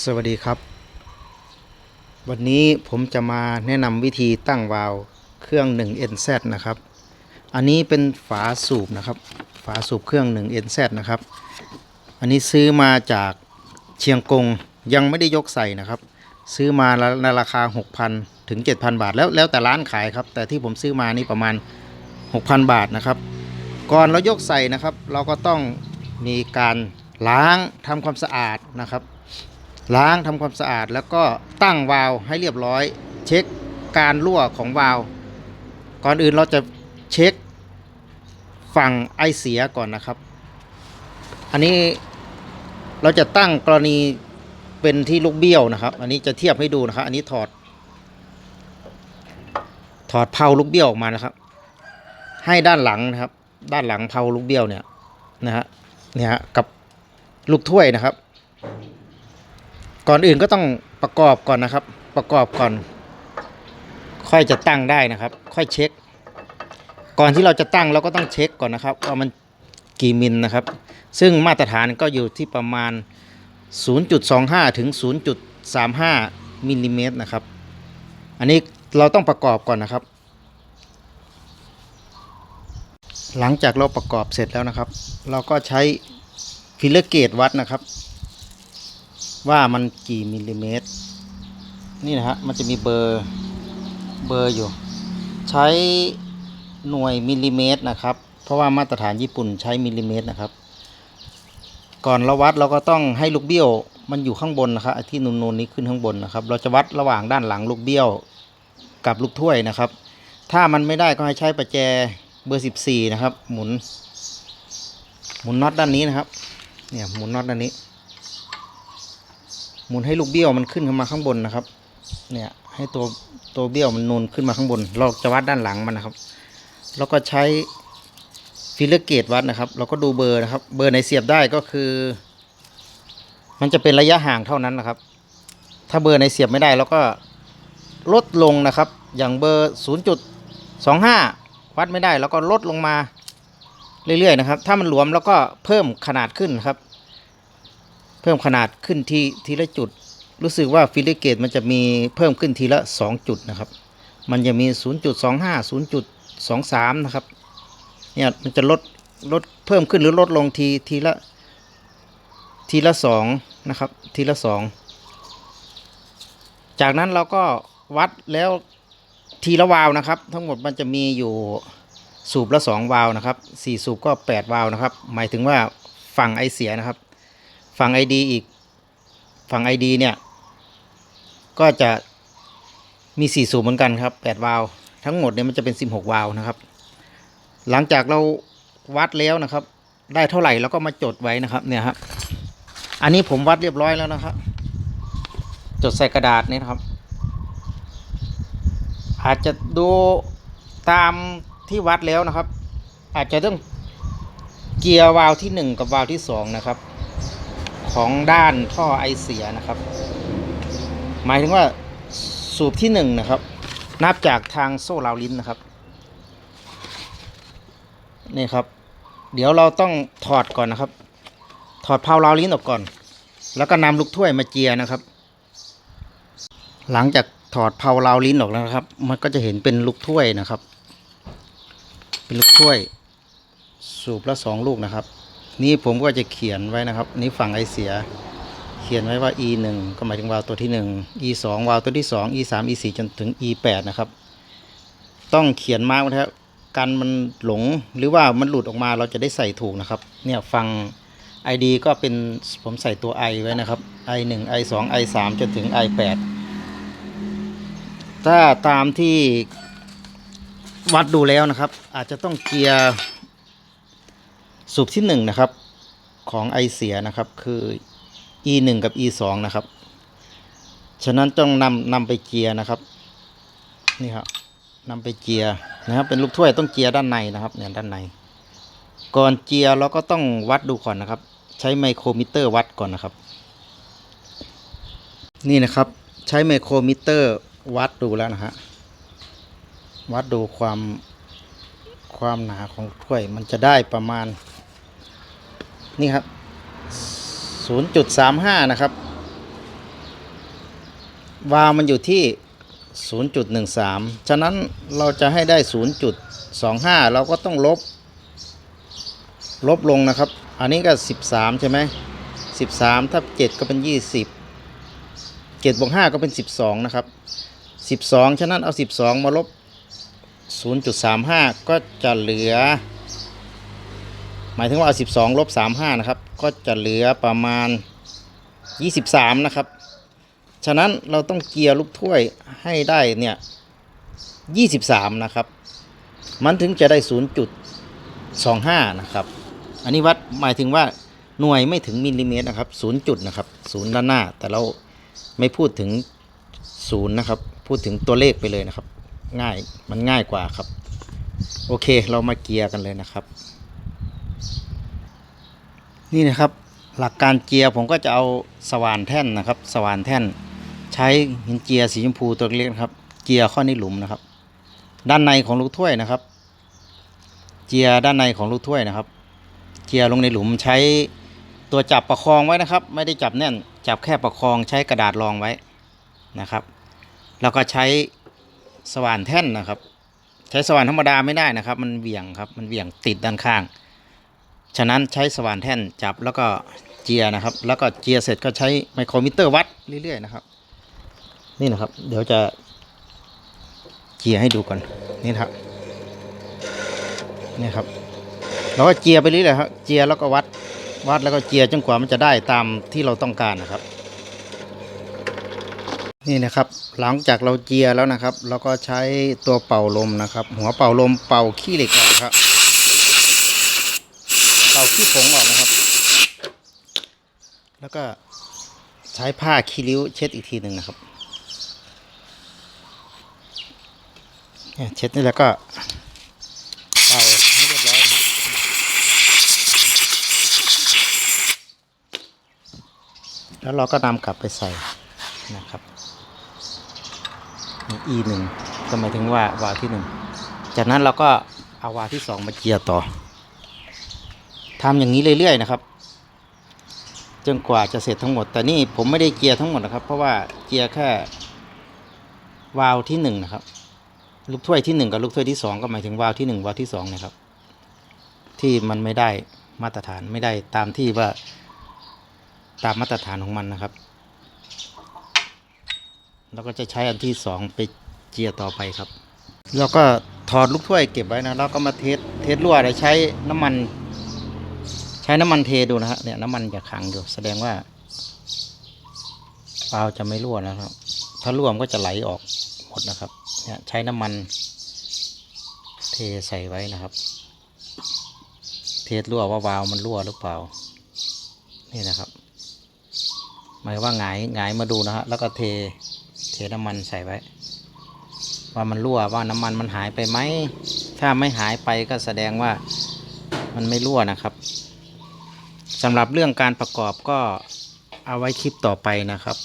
สวัสดีครับ วันนี้ผมจะมาแนะนำวิธีตั้งวาล์วเครื่อง 1NZ นะครับ อันนี้เป็นฝาสูบนะครับ ฝาสูบเครื่อง 1NZ นะครับ อันนี้ซื้อมาจากเชียงกงยังไม่ได้ยกใส่นะครับ ซื้อมาในราคา 6,000 ถึง 7,000 บาท แล้วแล้วแต่ร้านขายครับ แต่ที่ผมซื้อมานี่ประมาณ 6,000 บาทนะครับ ก่อนเรายกใส่นะครับ เราก็ต้องมีการล้างทำความสะอาดนะครับ ล้างทำความสะอาดแล้วก็ตั้งวาล์วให้เรียบร้อย เช็คการรั่วของวาล์วก่อนอื่นเราจะเช็คฝั่งไอเสียก่อนนะครับ อันนี้เราจะตั้งกรณีเป็นที่ลูกเบี้ยวนะครับ อันนี้จะเทียบให้ดูนะครับ อันนี้ถอด ถอดเพาลูกเบี้ยวออกมานะครับ ให้ด้านหลังนะครับ ด้านหลังเพาลูกเบี้ยวเนี่ยนะฮะเนี่ยฮะกับลูกถ้วยนะครับ ก่อนอื่นก็ต้องประกอบก่อนนะครับ ประกอบก่อน ค่อยจะตั้งได้นะครับ ค่อยเช็ค ก่อนที่เราจะตั้งเราก็ต้องเช็คก่อนนะครับว่ามันกี่มิลนะครับ ซึ่งมาตรฐานก็อยู่ที่ประมาณ 0.25 ถึง 0.35มิลลิเมตรนะครับ อันนี้เราต้องประกอบก่อนนะครับ หลังจากเราประกอบเสร็จแล้วนะครับ เราก็ใช้ฟิลเลอร์เกตวัดนะครับ ว่ามันกี่มิลลิเมตร นี่นะฮะ มันจะมีเบอร์ เบอร์อยู่ ใช้หน่วยมิลลิเมตรนะครับ เพราะว่ามาตรฐานญี่ปุ่นใช้มิลลิเมตรนะครับ ก่อนเราวัดเราก็ต้องให้ลูกเบี้ยว มันอยู่ข้างบนนะครับที่นูนๆนี้ขึ้นข้างบนนะครับ เราจะวัดระหว่างด้านหลังลูกเบี้ยวกับลูกถ้วยนะครับ ถ้ามันไม่ได้ก็ให้ใช้ประแจเบอร์ 14 นะครับ หมุน หมุนน็อตด้านนี้นะครับ เนี่ยหมุนน็อตด้านนี้ หมุนให้ลูกเบี้ยวมันขึ้นขึ้นมาข้างบนนะครับ เนี่ยให้ตัวตัวเบี้ยวมันนูนขึ้นมาข้างบน เราจะวัดด้านหลังมันนะครับ แล้วก็ใช้ฟิลเลอร์เกตวัดนะครับ เราก็ดูเบอร์นะครับ เบอร์ไหนเสียบได้ก็คือ มันจะเป็นระยะห่างเท่านั้นนะครับ ถ้าเบอร์ไหนเสียบไม่ได้เราก็ลดลงนะครับ อย่างเบอร์ 0.25 วัดไม่ได้ แล้วก็ลดลงมาเรื่อยๆนะครับ ถ้ามันหลวมแล้วก็เพิ่มขนาดขึ้นครับ เพิ่มขนาดขึ้นทีทีละจุด รู้สึกว่าฟิลเลอร์เกตมันจะมีเพิ่มขึ้นทีละ 2 จุดนะครับ มันจะมี 0.25 0.23 นะครับ เนี่ยมันจะลดลดเพิ่มขึ้นหรือลดลงทีทีละทีละสองนะครับ ทีละสองจากนั้นเราก็วัดแล้วทีละวาวนะครับ ทั้งหมดมันจะมีอยู่สูบละสองวาวนะครับสี่สูบก็แปดวาวนะครับ หมายถึงว่าฝั่งไอเสียนะครับ ฝั่ง ID อีก ฝั่ง ID เนี่ย ก็จะมี 4 สูบเหมือนกันครับ8วาล์วทั้งหมดเนี่ยมันจะเป็น 16 วาล์วนะครับ หลังจากเราวัดแล้วนะครับ ได้เท่าไหร่เราก็มาจดไว้นะครับเนี่ยครับอันนี้ผมวัดเรียบร้อยแล้วนะครับ จดใส่กระดาษนี่นะครับ อาจจะดูตามที่วัดแล้วนะครับ อาจจะต้องเกียร์วาล์วที่ 1 กับวาล์วที่ 2 นะครับ ของด้านท่อไอเสียนะครับ หมายถึงว่าสูบที่หนึ่งนะครับ นับจากทางโซ่ราวลิ้นนะครับ นี่ครับ เดี๋ยวเราต้องถอดก่อนนะครับ ถอดเพาราวลิ้นออกก่อน แล้วก็นำลูกถ้วยมาเจียนะครับ หลังจากถอดเพาราวลิ้นออกแล้วครับ มันก็จะเห็นเป็นลูกถ้วยนะครับ เป็นลูกถ้วย สูบละสองลูกนะครับ นี่ผมก็จะเขียนไว้นะครับ นี่ฝั่งไอเสีย เขียนไว้ว่า e 1ก็หมายถึงวาล์วตัวที่ 1 e 2วาล์วตัวที่ 2 e 3 e 4จนถึง e 8นะครับ ต้องเขียนมาร์กนะครับกันมันหลงหรือว่ามันหลุดออกมาเราจะได้ใส่ถูกนะครับ เนี่ยฟัง id ก็เป็นผมใส่ตัว i ไว้นะครับ i 1 i 2 i 3จนถึง i 8ถ้าตามที่วัดดูแล้วนะครับ อาจจะต้องเกียร์ สูบที่1นะครับของไอเสียนะครับคือ e 1กับ e 2นะครับ ฉะนั้นต้องนำนำไปเจียร์นะครับนี่ครับนำไปเจียร์นะครับ เป็นลูกถ้วยต้องเจียร์ด้านในนะครับเนี่ยด้านใน ก่อนเจียร์เราก็ต้องวัดดูก่อนนะครับ ใช้ไมโครมิเตอร์วัดก่อนนะครับ นี่นะครับใช้ไมโครมิเตอร์วัดดูแล้วนะฮะวัดดูความความหนาของถ้วยมันจะได้ประมาณ นี่ครับ 0.35 นะครับ วาวมันอยู่ที่ 0.13 ฉะนั้นเราจะให้ได้ 0.25 เราก็ต้องลบ ลบลงนะครับ อันนี้ก็ 13 ใช่ไหม 13ถ้า7ก็เป็น 20 7บวก5ก็เป็น 12 นะครับ 12 ฉะนั้นเอา 12 มาลบ 0.35 ก็จะเหลือ หมายถึงว่าเอา12ลบ35นะครับ ก็จะเหลือประมาณ23นะครับ ฉะนั้นเราต้องเกียร์ลูกถ้วยให้ได้เนี่ย23นะครับ มันถึงจะได้0.25นะครับ อันนี้วัดหมายถึงว่าหน่วยไม่ถึงมิลลิเมตรนะครับ0จุดนะครับ0ด้านหน้า แต่เราไม่พูดถึง0นะครับ พูดถึงตัวเลขไปเลยนะครับ ง่ายมันง่ายกว่าครับ โอเคเรามาเกียร์กันเลยนะครับ นี่นะครับหลักการเจียร์ผมก็จะเอาสว่านแท่นนะครับ สว่านแท่น ใช้หินเจียร์สีชมพูตัวเล็กนะครับ เจียร์ข้อในหลุมนะครับ ด้านในของลูกถ้วยนะครับ เจียร์ด้านในของลูกถ้วยนะครับ เจียร์ลงในหลุมใช้ตัวจับประคองไว้นะครับ ไม่ได้จับแน่นจับแค่ประคองใช้กระดาษรองไว้นะครับ แล้วก็ใช้สว่านแท่นนะครับ ใช้สว่านธรรมดาไม่ได้นะครับ มันเหวี่ยงครับมันเหวี่ยงติดด้านข้าง ฉะนั้นใช้สว่านแท่นจับแล้วก็เจียนะครับ แล้วก็เจียเสร็จก็ใช้ไมโครมิเตอร์วัดเรื่อยๆนะครับ นี่นะครับ เดี๋ยวจะเจียให้ดูก่อนนี่นะครับนี่ครับเราก็เจียไปเรื่อยๆครับเจียแล้วก็วัดวัดแล้วก็เจียจนกว่ามันจะได้ตามที่เราต้องการนะครับ นี่นะครับ หลังจากเราเจียแล้วนะครับ เราก็ใช้ตัวเป่าลมนะครับ หัวเป่าลมเป่าขี้เหล็กออกครับ เป่าขี้ผงออกนะครับ แล้วก็ใช้ผ้าคีริ้วเช็ดอีกทีหนึ่งนะครับเนี่ยเช็ดนี่แล้วก็เป่าให้เรียบร้อยนะแล้วเราก็นำกลับไปใส่นะครับนี่ e หนึ่งก็หมายถึงว่าวาที่หนึ่งจากนั้นเราก็เอาวาที่สองมาเจียร์ต่อ ทำอย่างนี้เรื่อยๆนะครับจนกว่าจะเสร็จทั้งหมด แต่นี่ผมไม่ได้เกียร์ทั้งหมดนะครับ เพราะว่าเกียร์แค่วาล์วที่หนึ่งนะครับ ลูกถ้วยที่หนึ่งกับลูกถ้วยที่สองก็หมายถึงวาล์วที่หนึ่งวาล์วที่สองนะครับ ที่มันไม่ได้มาตรฐานไม่ได้ตามที่ว่าตามมาตรฐานของมันนะครับแล้วก็จะใช้อันที่สองไปเจียร์ต่อไปครับแล้วก็ถอดลูกถ้วยเก็บไว้นะแล้วก็มาเทสเทสรั่วโดยใช้น้ำมัน ใช้น้ำมันเทดูนะฮะเนี่ยน้ำมันจะขังอยู่ แสดงว่าเปล่าจะไม่รั่วนะครับ ถ้ารั่วมันก็จะไหลออกหมดนะครับ เนี่ยใช้น้ำมันเทใส่ไว้นะครับ เทสรั่วว่าวาล์วมันรั่วหรือเปล่า นี่นะครับ หมายว่าหงายหงายมาดูนะฮะแล้วก็เทเทน้ำมันใส่ไว้ ว่ามันรั่วว่าน้ำมันมันหายไปไหมถ้าไม่หายไปก็แสดงว่ามันไม่รั่วนะครับ สำหรับเรื่องการประกอบก็เอาไว้คลิปต่อไปนะครับ